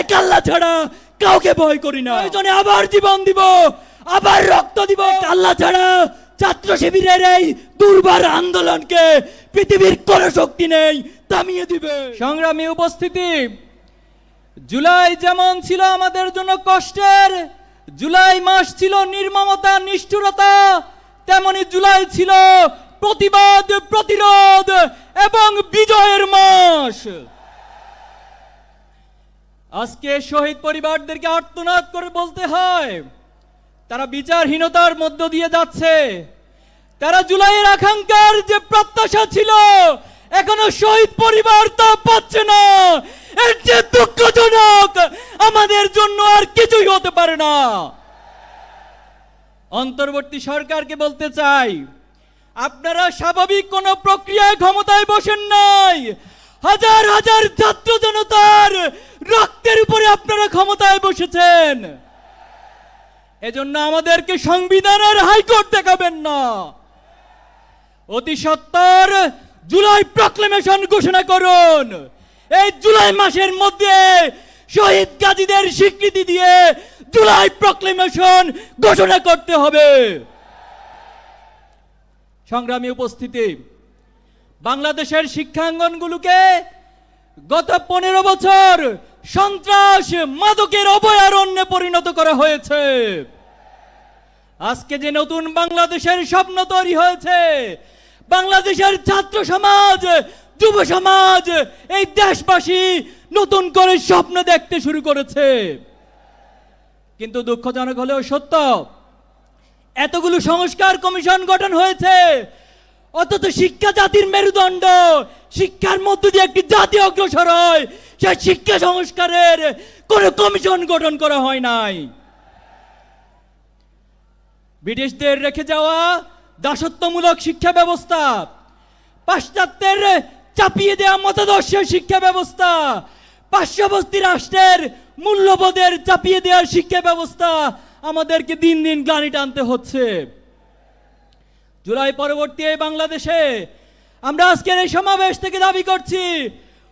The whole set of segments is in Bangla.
এক আল্লাহ ছাড়া কাউকে ভয় করি না। প্রয়োজনে আবার জীবন দিব আবার রক্ত দিব। আল্লাহ ছাড়া ছাত্র শিবিরের এই দুর্বার আন্দোলনকে পৃথিবীর কোন শক্তি নেই থামিয়ে দিবে। সংগ্রামী উপস্থিতি জুলাই যেমন ছিল আমাদের জন্য কষ্টের জুলাই মাস ছিল নির্মমতা নিষ্ঠুরতা তেমনি জুলাই ছিল প্রতিবাদ প্রতিরোধ এবং বিজয়ের মাস। আজকে শহীদ পরিবারদেরকে আর্তনাদ করে বলতে হয়, তারা বিচারহীনতার মধ্য দিয়ে যাচ্ছে। তারা জুলাইয়ের আকাঙ্ক্ষার যে প্রত্যাশা ছিল, এখনও শহীদ পরিবার তা পাচ্ছে না। এর যে দুঃখজনক, আমাদের জন্য আর কিছুই হতে পারে না। অন্তর্বর্তী সরকারকে বলতে চাই, আপনারা স্বাভাবিক কোনো প্রক্রিয়ায় ক্ষমতায় বসেন নাই। হাজার হাজার ছাত্র জনতার রক্তের উপরে আপনারা ক্ষমতায় বসেছেন। এজন্য আমাদেরকে সংবিধানের হাইকোর্ট দেখাবেন না। অতি সত্তর জুলাই প্রক্লেমেশন ঘোষণা করুন। এই জুলাই মাসের মধ্যে শহীদ গাজীদের স্বীকৃতি দিয়ে জুলাই প্রক্লেমেশন ঘোষণা করতে হবে। সংগ্রামী উপস্থিতি, বাংলাদেশের শিক্ষাঙ্গনগুলোকে গত পনেরো বছর সন্ত্রাস মাদকের অভয়ারণ্যে পরিণত করা হয়েছে। আজকে যে নতুন বাংলাদেশের স্বপ্ন তৈরি হয়েছে, বাংলাদেশের ছাত্র সমাজ, যুব সমাজ, এই দেশবাসী নতুন করে স্বপ্ন দেখতে শুরু করেছে। কিন্তু দুঃখজনক হলেও সত্য, এতগুলো সংস্কার কমিশন গঠন হয়েছে। অথচ শিক্ষা জাতির মেরুদণ্ড, শিক্ষার মধ্য দিয়ে একটি জাতি অগ্রসর হয়। সেই শিক্ষা সংস্কারের কোনো কমিশন গঠন করা হয় নাই। ব্রিটিশদের রেখে যাওয়া দাসত্বমূলক শিক্ষা ব্যবস্থা, পাশ্চাত্যের চাপিয়ে দেওয়া মতাদর্শের শিক্ষা ব্যবস্থা পার্শ্ববর্তী রাষ্ট্রের মূল্যবোধের চাপিয়ে দেওয়ার শিক্ষা ব্যবস্থা আমাদেরকে দিন দিন গ্লানি টানতে হচ্ছে। জুলাই পরবর্তী এই বাংলাদেশে আমরা আজকের এই সমাবেশ থেকে দাবি করছি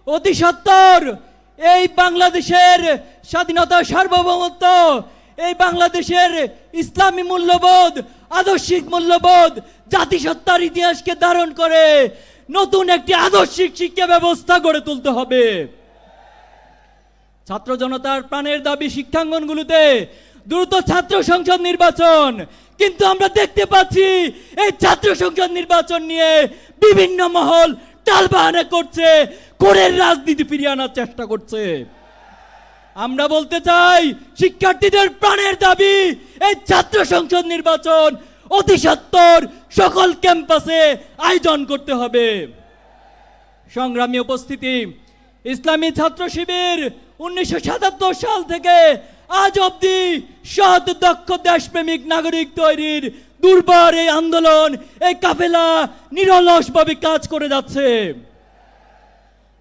অতি সত্তর। এই বাংলাদেশের স্বাধীনতা সার্বভৌমত্ব, এই বাংলাদেশের ইসলামী মূল্যবোধ, আদর্শিক মূল্যবোধ, জাতিসত্তার ইতিহাসকে ধারণ করে নতুন একটি আদর্শিক শিক্ষা ব্যবস্থা গড়ে তুলতে হবে। ছাত্র জনতার প্রাণের দাবি শিক্ষাঙ্গনগুলোতে দ্রুত ছাত্র সংসদ নির্বাচন। কিন্তু আমরা দেখতে পাচ্ছি, এই ছাত্র সংসদ নির্বাচন নিয়ে বিভিন্ন মহল টালবাহানা করছে, কোরের রাজনীতি ফিরিয়ে আনার চেষ্টা করছে। আমরা বলতে চাই, শিক্ষার্থীদের প্রাণের দাবি, এই ছাত্র সংসদ নির্বাচন অতি সকল ক্যাম্পাসে আয়োজন করতে হবে। সংগ্রামী উপস্থিতি, ইসলামী ছাত্র শিবির উনিশশো সাতাত্তর সাল থেকে আজ অবধি সৎ, দক্ষ, দেশপ্রেমিক নাগরিক তৈরির দুর্বার এই আন্দোলন, এই কাফেলা নিরলসভাবে কাজ করে যাচ্ছে।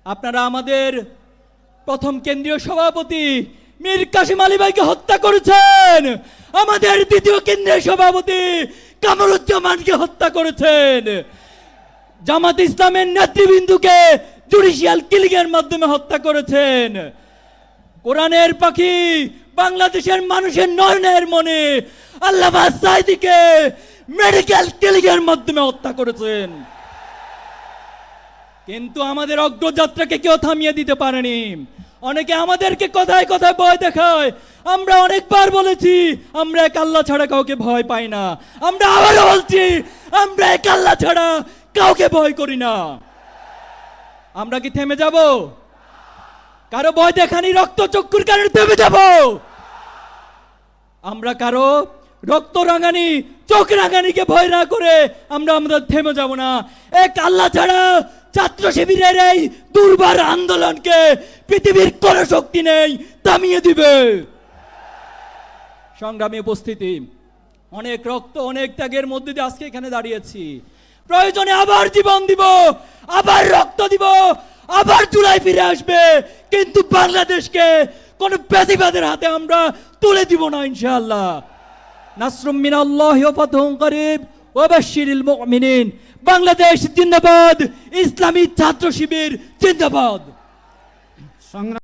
আপনারা আমাদের প্রথম কেন্দ্রীয় সভাপতি মীর কাশিম আলী ভাইকে হত্যা করেছেন। আমাদের দ্বিতীয় কেন্দ্রীয় সভাপতি কামরুজ্জামানকে হত্যা করেছেন। জামাত ইসলামের নেতৃবৃন্দুকে জুডিশিয়াল কিলিং এর মাধ্যমে হত্যা করেছেন। কোরআনের পাখি বাংলাদেশের মানুষের নয়নের মনে আল্লাহ সাইদিকে মেডিকেল কিলিং এর মাধ্যমে হত্যা করেছেন। কিন্তু আমাদের অগ্রযাত্রাকে কেউ থামিয়ে দিতে পারেনি। অনেকে আমাদেরকে কথায় কথায় ভয় দেখায়। আমরা অনেকবার বলেছি, আমরা এক আল্লাহ ছাড়া কাউকে ভয় পাই না। আমরা আবারও বলছি, আমরা এক আল্লাহ ছাড়া কাউকে ভয় করি না। আমরা কি থেমে যাব? কারও ভয় দেখানি রক্ত চক্ষুর কারণে থেমে যাব। আমরা কারও রক্ত রাঙানি, চোখ রাঙানিকে ভয় না করে আমরা আমাদের থেমে যাব না। এক আল্লাহ ছাড়া ছাত্র শিবিরের এই দুর্বার আন্দোলনকে পৃথিবীর কোন শক্তি নেই, থামিয়ে দিবে। সংগ্রামী উপস্থিতি, অনেক রক্ত, অনেক ত্যাগের মধ্যে দিয়ে আজকে এখানে দাঁড়িয়েছি। প্রয়োজনে আবার জীবন দিব, আবার রক্ত দিব, আবার জুলাই ফিরে আসবে। কিন্তু বাংলাদেশকে কোন বেশিবাদের হাতে আমরা তুলে দিব না, ইনশাআল্লাহ। নাসরুম মিনাল্লাহি করিব, ওয়া বাশশিরিল মুমিনিন। বাংলাদেশ জিন্দাবাদ, ইসলামী ছাত্র শিবির জিন্দাবাদ। সংগ্রাম